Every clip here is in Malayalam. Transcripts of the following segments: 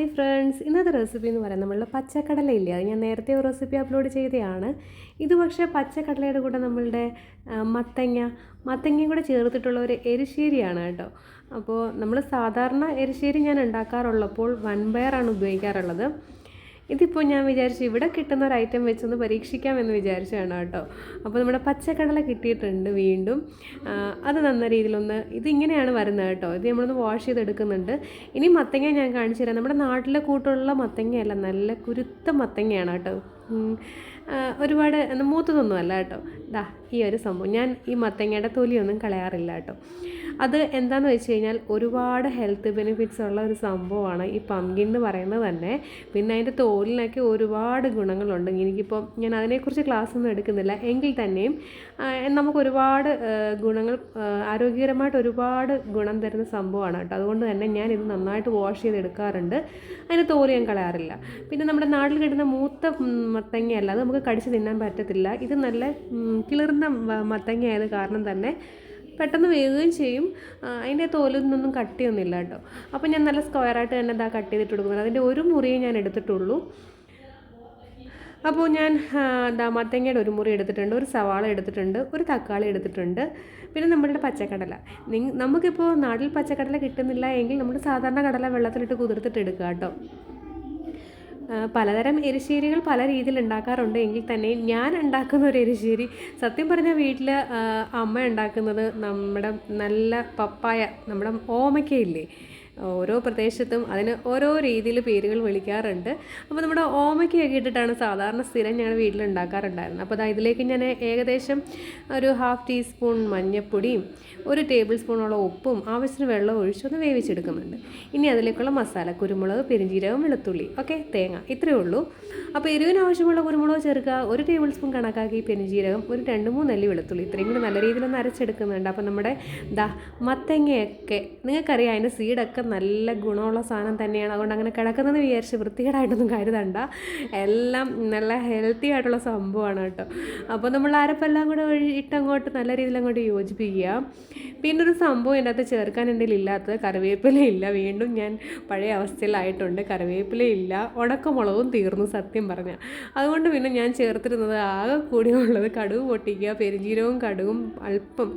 Hi friends. ഇന്നത്തെ റെസിപ്പി എന്ന് പറയുന്നത് നമ്മളുടെ പച്ചക്കടല ഇല്ല? അത് ഞാൻ നേരത്തെ ഒരു റെസിപ്പി അപ്ലോഡ് ചെയ്തതാണ്. ഇത് പക്ഷേ പച്ചക്കടലയുടെ കൂടെ നമ്മളുടെ മത്തങ്ങ മത്തങ്ങയും കൂടെ ചേർത്തിട്ടുള്ള ഒരു എരിശ്ശേരിയാണ് കേട്ടോ. അപ്പോൾ നമ്മൾ സാധാരണ എരിശ്ശേരി ഞാൻ ഉണ്ടാക്കാറുള്ളപ്പോൾ വൺ ബയറാണ് ഉപയോഗിക്കാറുള്ളത്. ഇതിപ്പോൾ ഞാൻ വിചാരിച്ചു ഇവിടെ കിട്ടുന്ന ഒരു ഐറ്റം വെച്ചൊന്ന് പരീക്ഷിക്കാമെന്ന് വിചാരിച്ചതാണ് കേട്ടോ. അപ്പോൾ നമ്മുടെ പച്ചക്കടല കിട്ടിയിട്ടുണ്ട് വീണ്ടും. അത് നന്ന രീതിയിലൊന്ന് ഇതിങ്ങനെയാണ് വരുന്നത് കേട്ടോ. ഇത് നമ്മളൊന്ന് വാഷ് ചെയ്തെടുക്കുന്നുണ്ട്. ഇനി മത്തങ്ങ ഞാൻ കാണിച്ചു തരാം. നമ്മുടെ നാട്ടിലെ കൂട്ടുള്ള മത്തങ്ങയല്ല നല്ല കുരുത്ത മത്തങ്ങയാണ് കേട്ടോ. ഒരുപാട് മൂത്തതൊന്നും അല്ല കേട്ടോ. ദാ ഈ ഒരു സംഭവം. ഞാൻ ഈ മത്തങ്ങയുടെ തൊലിയൊന്നും കളയാറില്ല കേട്ടോ. അത് എന്താന്ന് വെച്ച് കഴിഞ്ഞാൽ ഒരുപാട് ഹെൽത്ത് ബെനിഫിറ്റ്സ് ഉള്ള ഒരു സംഭവമാണ് ഈ പംകിൻ എന്ന് പറയുന്നത് തന്നെ. പിന്നെ അതിന്റെ തോലിനൊക്കെ ഒരുപാട് ഗുണങ്ങളുണ്ട്. എനിക്കിപ്പോൾ ഞാൻ അതിനെക്കുറിച്ച് ക്ലാസ് ഒന്നും എടുക്കുന്നില്ല. എങ്കിൽ തന്നെയും നമുക്ക് ഒരുപാട് ഗുണങ്ങൾ ആരോഗ്യകരമായിട്ട് ഒരുപാട് ഗുണം തരുന്ന സംഭവമാണ് കേട്ടോ. അതുകൊണ്ട് തന്നെ ഞാൻ ഇത് നന്നായിട്ട് വാഷ് ചെയ്തെടുക്കാറുണ്ട്. അതിന് തോൽ ഞാൻ കളയാറില്ല. പിന്നെ നമ്മുടെ നാട്ടിൽ കിട്ടുന്ന മൂത്ത മത്തങ്ങയല്ല അത് നമുക്ക് കടിച്ച് തിന്നാൻ പറ്റത്തില്ല. ഇത് നല്ല കിളിർന്ന മത്തങ്ങയായത് കാരണം തന്നെ പെട്ടെന്ന് വേകുകയും ചെയ്യും. അതിന്റെ അതിന്റെ നിന്നൊന്നും കട്ടിയൊന്നുമില്ല കേട്ടോ. അപ്പോൾ ഞാൻ നല്ല സ്ക്വയറായിട്ട് തന്നെ ഇതാ കട്ട് ചെയ്തിട്ട് കൊടുക്കുന്നത് അതിന്റെ ഒരു മുറിയേ ഞാൻ എടുത്തിട്ടുള്ളൂ. അപ്പോൾ ഞാൻ എന്താ ദാ മത്തങ്ങയുടെ ഒരു മുറി എടുത്തിട്ടുണ്ട് ഒരു സവാള എടുത്തിട്ടുണ്ട് ഒരു തക്കാളി എടുത്തിട്ടുണ്ട് പിന്നെ നമ്മളുടെ പച്ചക്കടല. നിങ് നമുക്കിപ്പോൾ നാട്ടിൽ പച്ചക്കടല കിട്ടുന്നില്ല എങ്കിൽ നമ്മൾ സാധാരണ കടല വെള്ളത്തിലിട്ട് കുതിർത്തിട്ട് എടുക്കുക കേട്ടോ. പലതരം എരിശ്ശേരികൾ പല രീതിയിൽ ഉണ്ടാക്കാറുണ്ട്. എങ്കിൽ തന്നെ ഞാൻ ഉണ്ടാക്കുന്ന ഒരു എരിശ്ശേരി സത്യം പറഞ്ഞാൽ വീട്ടിൽ അമ്മ ഉണ്ടാക്കുന്നത് നമ്മുടെ നല്ല പപ്പായ നമ്മുടെ ഓമയ്ക്കയില്ലേ ഓരോ പ്രദേശത്തും അതിന് ഓരോ രീതിയിൽ പേരുകൾ വിളിക്കാറുണ്ട്. അപ്പോൾ നമ്മുടെ ഓമയ്ക്കൊക്കെ ഇട്ടിട്ടാണ് സാധാരണ സ്ഥിരം ഞങ്ങൾ വീട്ടിൽ ഉണ്ടാക്കാറുണ്ടായിരുന്നത് അപ്പോൾ അതാ ഇതിലേക്ക് ഞാൻ ഏകദേശം ഒരു ഹാഫ് ടീസ്പൂൺ മഞ്ഞൾപ്പൊടിയും ഒരു ടേബിൾ സ്പൂണോളം ഉപ്പും ആവശ്യത്തിന് വെള്ളം ഒഴിച്ചൊന്ന് വേവിച്ചെടുക്കുന്നുണ്ട്. ഇനി അതിലേക്കുള്ള മസാല കുരുമുളക് പെരിഞ്ചീരകം വെളുത്തുള്ളി ഓക്കെ തേങ്ങ ഇത്രയേ ഉള്ളൂ. അപ്പോൾ എരിവിന് ആവശ്യമുള്ള കുരുമുളക് ചേർക്കുക ഒരു ടേബിൾ സ്പൂൺ കണക്കാക്കി പെരിഞ്ചീരകം ഒരു രണ്ട് മൂന്ന് അല്ലി വെളുത്തുള്ളി ഇത്രയും കൂടി നല്ല രീതിയിലൊന്ന് അരച്ചെടുക്കുന്നുണ്ട്. അപ്പോൾ നമ്മുടെ ദാ മത്തങ്ങയൊക്കെ നിങ്ങൾക്കറിയാം അതിന്റെ സീഡൊക്കെ നല്ല ഗുണമുള്ള സാധനം തന്നെയാണ്. അതുകൊണ്ട് അങ്ങനെ കിടക്കുന്നതെന്ന് വിചാരിച്ച് വൃത്തികേടായിട്ടൊന്നും കരുതണ്ട. എല്ലാം നല്ല ഹെൽത്തി ആയിട്ടുള്ള സംഭവമാണ് കേട്ടോ. അപ്പോൾ നമ്മൾ അരപ്പെല്ലാം കൂടെ ഇട്ടങ്ങോട്ട് നല്ല രീതിയിൽ അങ്ങോട്ട് യോജിപ്പിക്കുക. പിന്നെ ഒരു സംഭവം എന്റെ അകത്ത് ചേർക്കാൻ ഇല്ലാത്തത് കറിവേപ്പില ഇല്ല. വീണ്ടും ഞാൻ പഴയ അവസ്ഥയിലായിട്ടുണ്ട്. കറിവേപ്പില ഇല്ല. ഉണക്കമുളകും തീർന്നു സത്യം പറഞ്ഞാൽ അതുകൊണ്ട് പിന്നെ ഞാൻ ചേർത്തിരുന്നത് ആകെ കൂടിയുള്ളത് കടുക് പൊട്ടിക്കുക പെരുംജീരകവും കടുവും അല്പം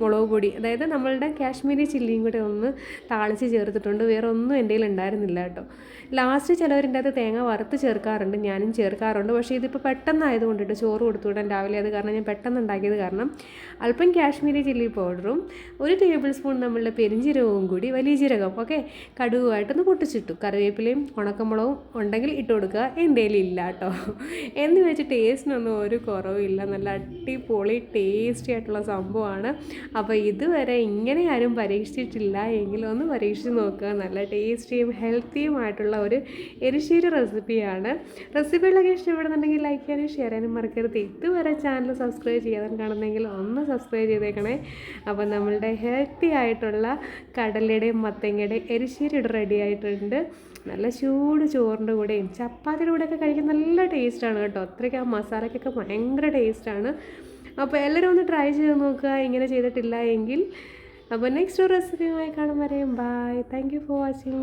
മുളക് പൊടി. അതായത് നമ്മളുടെ കാശ്മീരി ചില്ലിയും കൂടെ ഒന്ന് താളിച്ച് ചേർത്തിട്ടുണ്ട് വേറെ ഒന്നും എന്റെ കയ്യിൽ ഉണ്ടായിരുന്നില്ല കേട്ടോ. ലാസ്റ്റ് ചിലവരിന്റെ അത് തേങ്ങ വറുത്ത് ചേർക്കാറുണ്ട്. ഞാനും ചേർക്കാറുണ്ട്. പക്ഷേ ഇതിപ്പോൾ പെട്ടെന്നായത് കൊണ്ടിട്ട് ചോറ് കൊടുത്തുവിടാൻ രാവിലെ അത് കാരണം ഞാൻ പെട്ടെന്ന് ഉണ്ടാക്കിയത് കാരണം അല്പം കാശ്മീരി ചില്ലി പൗഡറും ഒരു ടേബിൾ സ്പൂൺ നമ്മളുടെ പെരിഞ്ചീരകവും കൂടി വലിയ ജീരകം ഓക്കെ കടുകുമായിട്ടൊന്ന് പൊട്ടിച്ചിട്ടു. കറിവേപ്പിലയും ഉണക്കമുളകും ഉണ്ടെങ്കിൽ ഇട്ട് കൊടുക്കുക. എന്റെ ഇല്ല കേട്ടോ. എന്ന് വെച്ച് ടേസ്റ്റിനൊന്നും ഒരു കുറവില്ല നല്ല അടിപൊളി ടേസ്റ്റി ആയിട്ടുള്ള സംഭവമാണ്. അപ്പോൾ ഇതുവരെ ഇങ്ങനെ ആരും പരീക്ഷിച്ചിട്ടില്ല. എങ്കിലൊന്ന് പരീക്ഷിച്ച് നോക്കുക. നല്ല ടേസ്റ്റിയും ഹെൽത്തിയും ആയിട്ടുള്ള ഒരു എരിശ്ശേരി റെസിപ്പിയാണ്. റെസിപ്പികളൊക്കെ ഇഷ്ടപ്പെടുന്നുണ്ടെങ്കിൽ ലൈക്ക് ചെയ്യാനും ഷെയർ ചെയ്യാനും മറക്കരുത്. ഇതുവരെ ചാനൽ സബ്സ്ക്രൈബ് ചെയ്യാതെ കാണുന്നെങ്കിൽ ഒന്ന് സബ്സ്ക്രൈബ് ചെയ്തേക്കണേ. അപ്പോൾ നമ്മളുടെ ഹെൽത്തി ആയിട്ടുള്ള കടലയുടെയും മത്തങ്ങയുടെയും എരിശ്ശേരി ഇവിടെ റെഡി ആയിട്ടുണ്ട്. നല്ല ചൂട് ചോറിന്റെ കൂടെയും ചപ്പാത്തിയുടെ കൂടെയൊക്കെ കഴിക്കാൻ നല്ല ടേസ്റ്റാണ് കേട്ടോ. അത്രയ്ക്ക് ആ മസാലയ്ക്കൊക്കെ ഭയങ്കര ടേസ്റ്റാണ് അപ്പോൾ എല്ലാവരും ഒന്ന് ട്രൈ ചെയ്ത് നോക്കുക. ഇങ്ങനെ ചെയ്തിട്ടില്ല എങ്കിൽ അപ്പോൾ നെക്സ്റ്റ് റെസിപ്പിയുമായി കാണും വരെയും bye thank you for watching